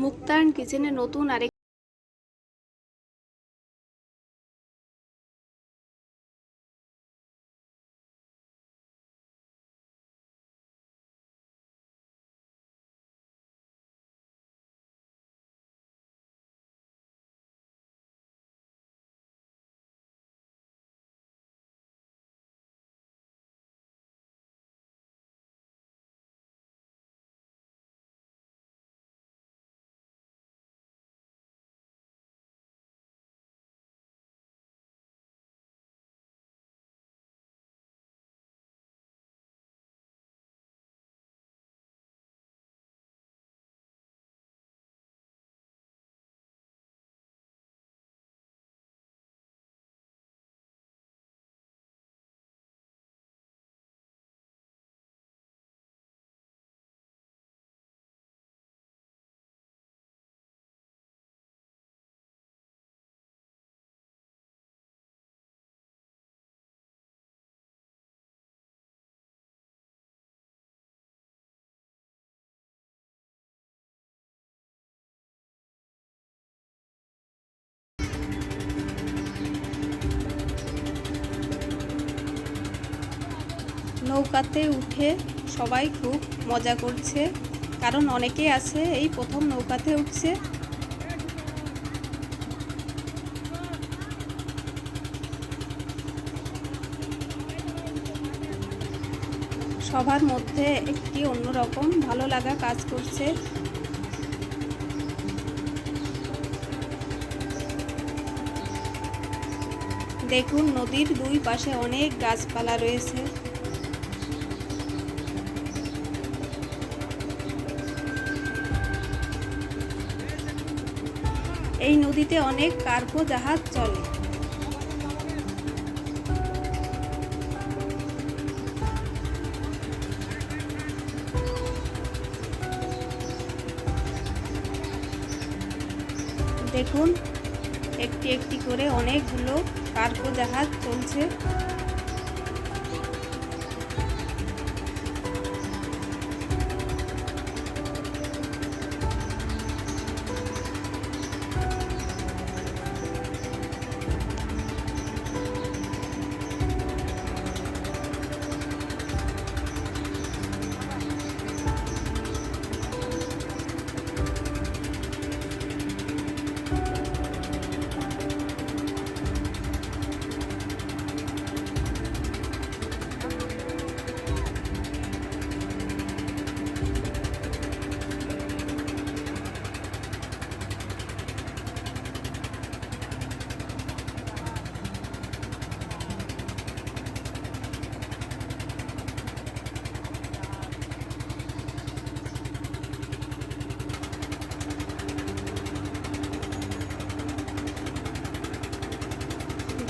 মুক্তায়ন কিচেনে নতুন আরেক নৌকাতে উঠে সবাই খুব মজা করছে। কারণ অনেকেই আছে এই প্রথম নৌকাতে উঠছে। সবার মধ্যে একটি অন্যরকম ভালো লাগা কাজ করছে। দেখুন, নদীর দুই পাশে অনেক গাছপালা রয়েছে। এই নদীতে অনেক কার্গো জাহাজ চলে। দেখুন একটি একটি করে অনেকগুলো কার্গো জাহাজ চলছে।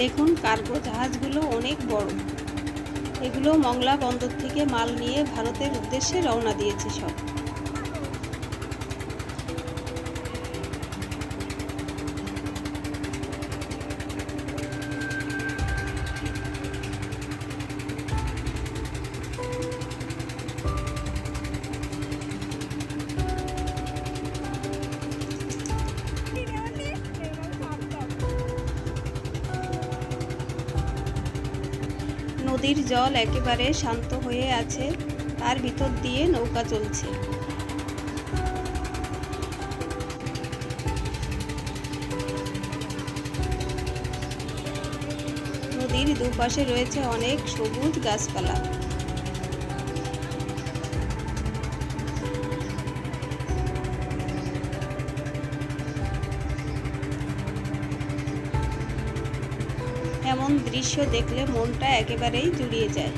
দেখুন, কার্গো জাহাজগুলো অনেক বড়। এগুলো মংলা বন্দর থেকে মাল নিয়ে ভারতের উদ্দেশ্যে রওনা দিয়েছে সব। নদীর জল একেবারে শান্ত হয়ে আছে, তার ভিতর দিয়ে নৌকা চলছে। নদীর দুপাশে রয়েছে অনেক সবুজ গাছপালা। দৃশ্য দেখলে মনটা একেবারেই জুড়িয়ে যায়।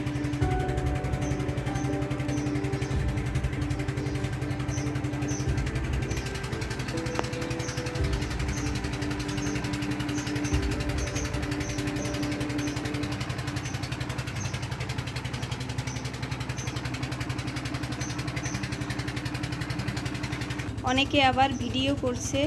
অনেকে আবার ভিডিও করছে।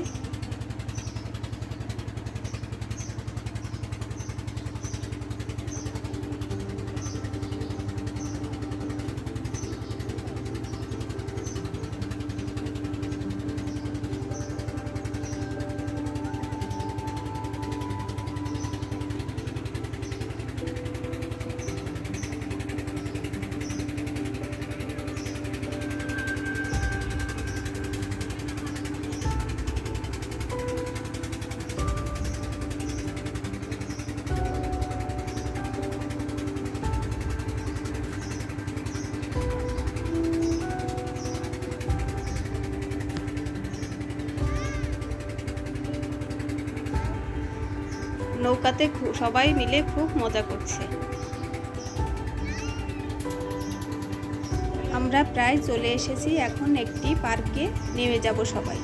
নৌকাতে সবাই মিলে খুব মজা করছে। আমরা প্রায় চলে এসেছি এখন একটি পার্কে নেমে যাব সবাই।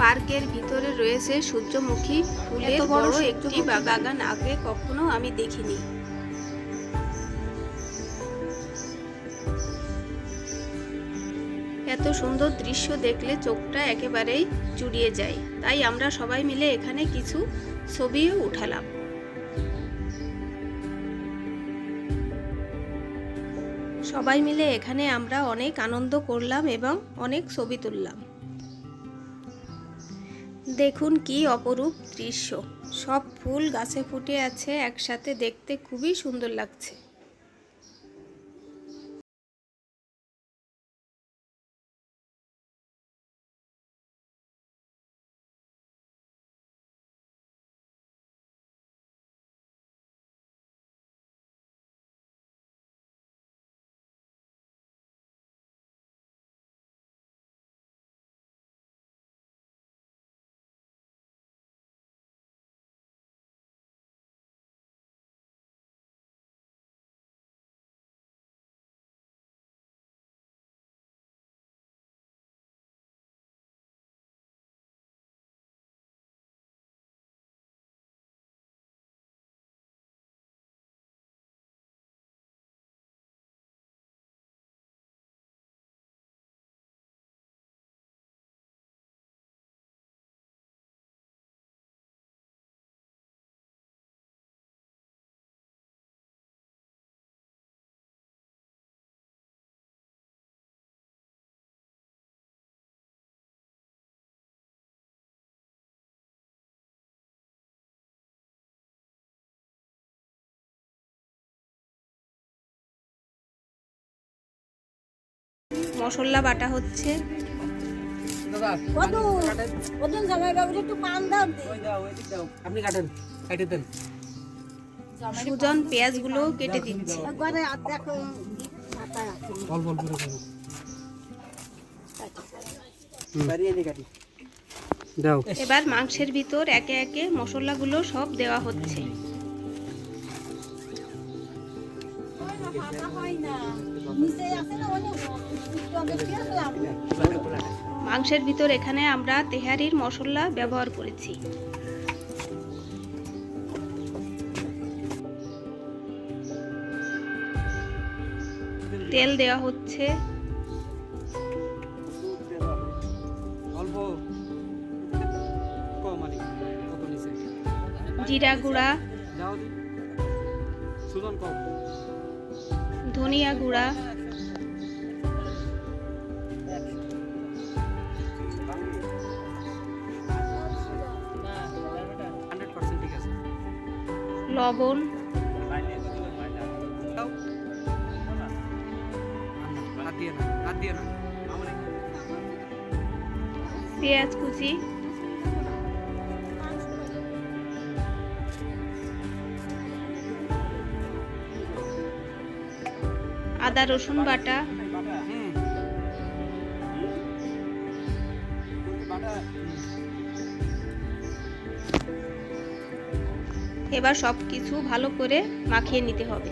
পার্কের ভিতরে রয়েছে সূর্যমুখী ফুলের বড় একটি বাগান। আগে কখনো আমি দেখিনি। এত সুন্দর দৃশ্য দেখলে চোখটা একেবারেই জুড়িয়ে যায়। তাই আমরা সবাই মিলে এখানে কিছু ছবিও উঠালাম। সবাই মিলে এখানে আমরা অনেক আনন্দ করলাম এবং অনেক ছবি তুললাম। দেখুন কি অপরূপ দৃশ্য। সব ফুল গাছে ফুটে আছে, একসাথে দেখতে খুবই সুন্দর লাগছে। কাটেন। বাটা দেন। সুজন পেঁয়াজগুলো কেটে দিচ্ছে। একবারে আর দেখো পাতা আছে। অল্প অল্প করে দেবো বাড়িয়ে দিয়ে কাটি। দাও। এবার মাংসের ভিতর একে একে মশলাগুলো সব দেওয়া হচ্ছে। মাংসের ভিতর এখানে আমরা তেহারির মশলা ব্যবহার করেছি। তেল দেওয়া হচ্ছে। জিরা গুঁড়া। সুজন কম। ধনিয়া গুঁড়া। লবণ। পেঁয়াজ কুচি। আদা রসুন বাটা। এবার সব কিছু ভালো করে মাখিয়ে নিতে হবে।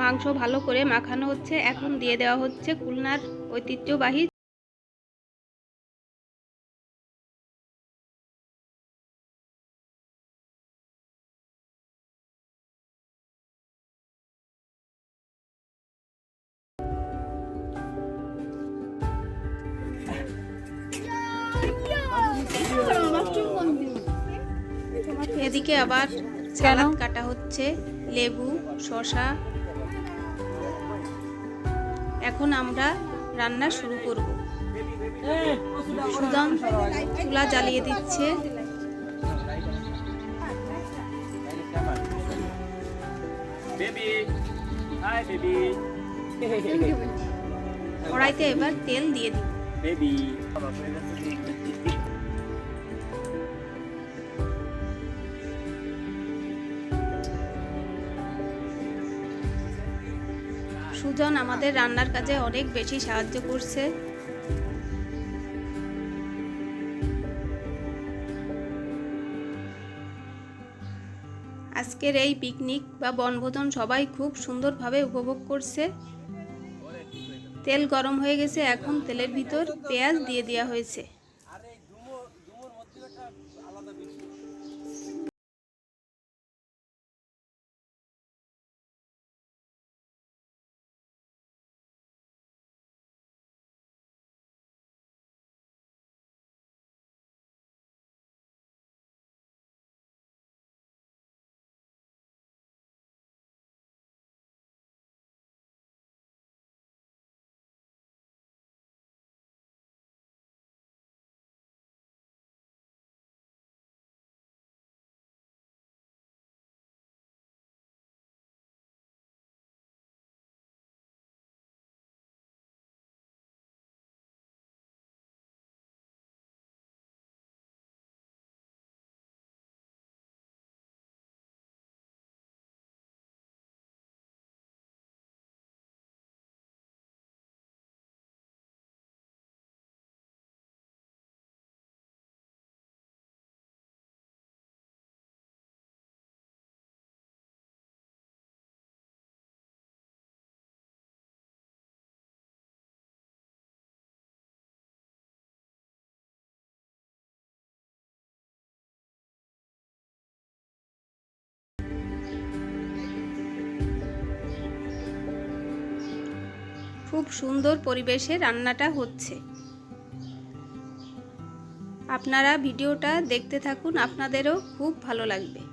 মাংস ভালো করে মাখানো হচ্ছে এখন দিয়ে দেওয়া হচ্ছে খুলনার ঐতিহ্যবাহী আবার স্যালাড কাটা হচ্ছে লেবু শশা এখন আমরা রান্না শুরু করব। সুদান চুলা জ্বালিয়ে দিচ্ছে। কড়াইতে এবার তেল দিয়ে দিই। সুজন আমাদের রান্নার কাজে অনেক বেশি সাহায্য করছে। আজকের এই পিকনিক বা বনভোজন সবাই খুব সুন্দরভাবে উপভোগ করছে। তেল গরম হয়ে গেছে, এখন তেলের ভিতর পেঁয়াজ দিয়ে দেওয়া হয়েছে। খুব সুন্দর পরিবেশে রান্নাটা হচ্ছে। আপনারা ভিডিওটা দেখতে থাকুন আপনাদেরও খুব ভালো লাগবে।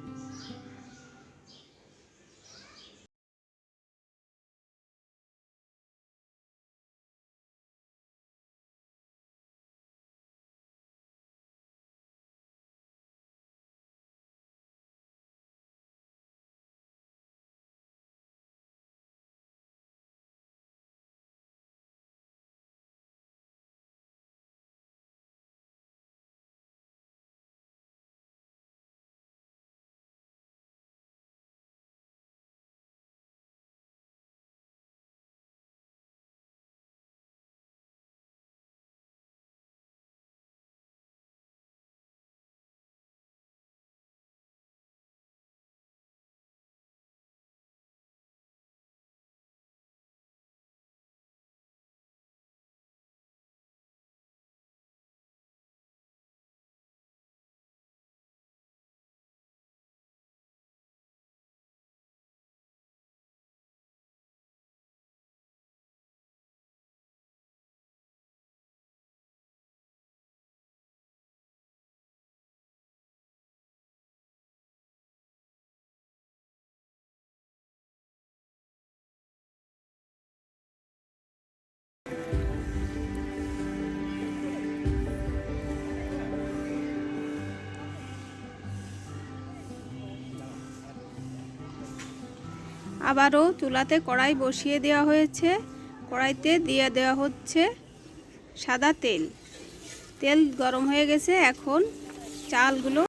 আবারও চুলাতে কড়াই বসিয়ে দেওয়া হয়েছে। কড়াইতে দিয়ে দেওয়া হচ্ছে সাদা তেল। তেল গরম হয়ে গেছে, এখন চালগুলো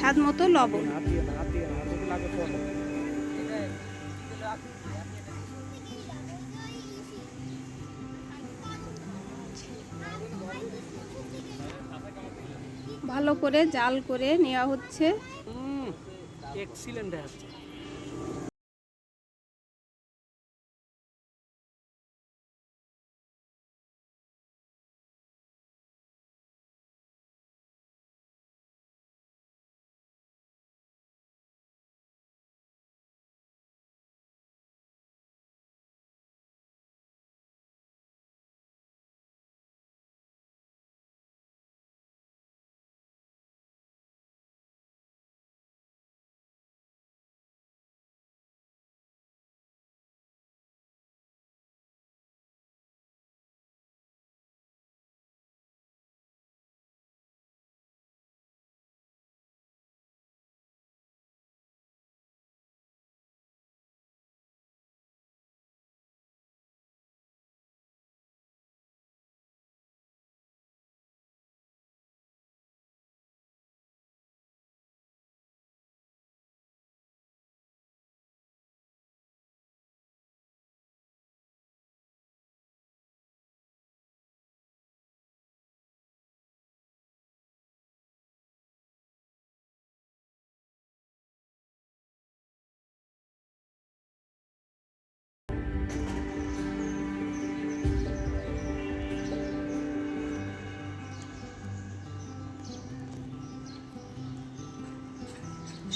স্বাদ মতো লবণ। ভালো করে জাল করে নেওয়া হচ্ছে। এক্সিলেন্ট দেখাচ্ছে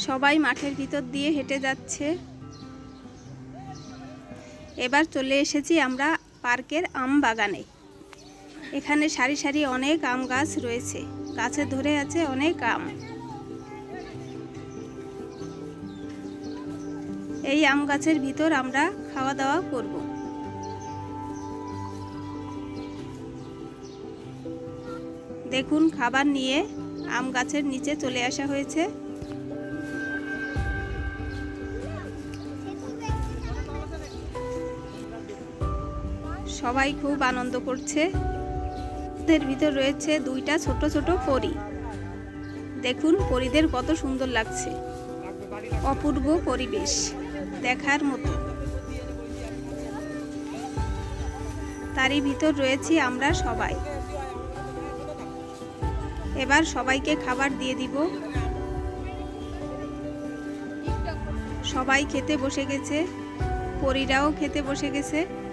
সবাই মাঠের ভিতর দিয়ে হেঁটে যাচ্ছে। এবার চলে এসেছি আমরা পার্কের আম বাগানে। এখানে সারি সারি অনেক আম গাছ রয়েছে। গাছে ধরে আছে অনেক আম। এই আম গাছের ভিতর আমরা খাওয়া দাওয়া করব। দেখুন, খাবার নিয়ে আম গাছের নিচে চলে আসা হয়েছে। সবাই খুব আনন্দ করছে। এদের ভিতর রয়েছে দুইটা ছোট ছোট পরি। দেখুন, পরিদের কত সুন্দর লাগছে। অপূর্ব পরিবেশ দেখার মতো। তারই ভিতর রয়েছি আমরা সবাই। এবার সবাইকে খাবার দিয়ে দিব। সবাই খেতে বসে গেছে। পরিরাও খেতে বসে গেছে।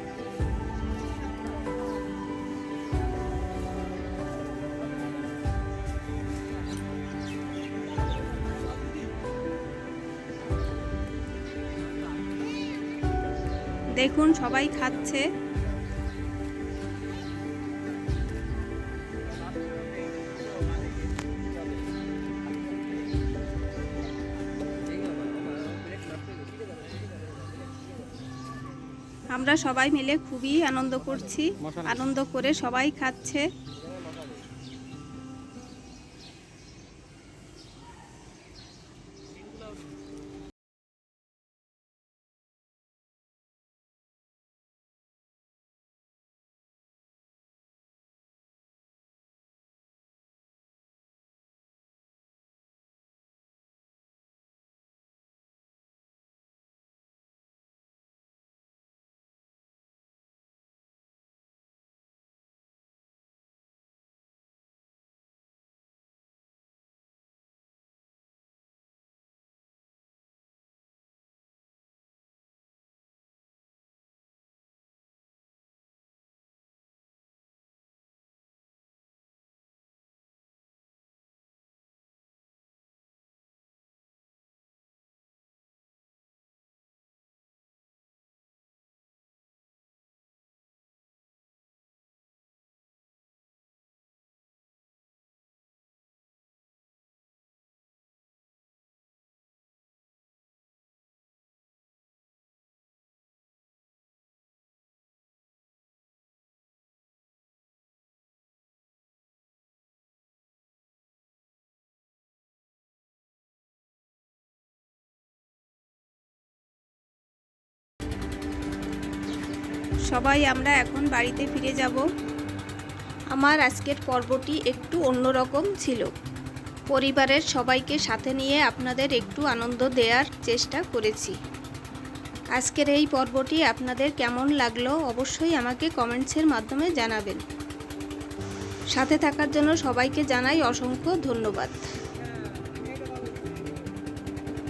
দেখুন সবাই খাচ্ছে। আমরা সবাই মিলে খুবই আনন্দ করছি। আনন্দ করে সবাই খাচ্ছে। সবাই আমরা এখন বাড়িতে ফিরে যাব। আমার আজকের পর্বটি একটু অন্যরকম ছিল। পরিবারের সবাইকে সাথে নিয়ে আপনাদের একটু আনন্দ দেওয়ার চেষ্টা করেছি। আজকের এই পর্বটি আপনাদের কেমন লাগল অবশ্যই আমাকে কমেন্টসের মাধ্যমে জানাবেন। সাথে থাকার জন্য সবাইকে জানাই অসংখ্য ধন্যবাদ।